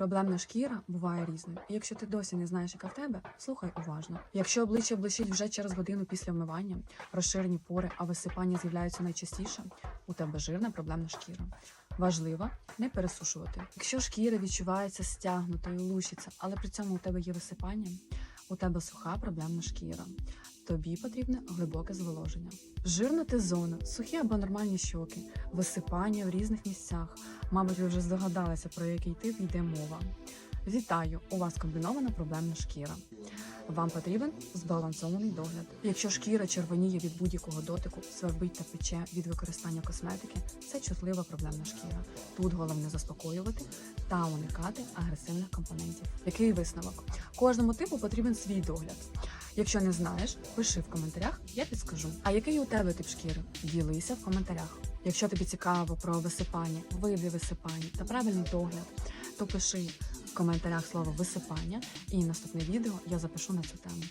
Проблемна шкіра буває різною. І якщо ти досі не знаєш, яка в тебе, слухай уважно. Якщо обличчя блищить вже через годину після вмивання, розширені пори, а висипання з'являються найчастіше, у тебе жирна проблемна шкіра. Важливо не пересушувати. Якщо шкіра відчувається стягнутою, лущиться, але при цьому у тебе є висипання, у тебе суха проблемна шкіра. Тобі потрібне глибоке зволоження. Жирна Т-зона, сухі або нормальні щоки, висипання в різних місцях. Мабуть, ви вже здогадалися, про який тип йде мова. Вітаю! У вас комбінована проблемна шкіра. Вам потрібен збалансований догляд. Якщо шкіра червоніє від будь-якого дотику, свербить та пече від використання косметики, це чутлива проблемна шкіра. Тут головне заспокоювати та уникати агресивних компонентів. Який висновок? Кожному типу потрібен свій догляд. Якщо не знаєш, пиши в коментарях, я підскажу. А який у тебе тип шкіри? Ділися в коментарях. Якщо тобі цікаво про висипання, види висипання та правильний догляд, то пиши в коментарях слово висипання, і наступне відео я запишу на цю тему.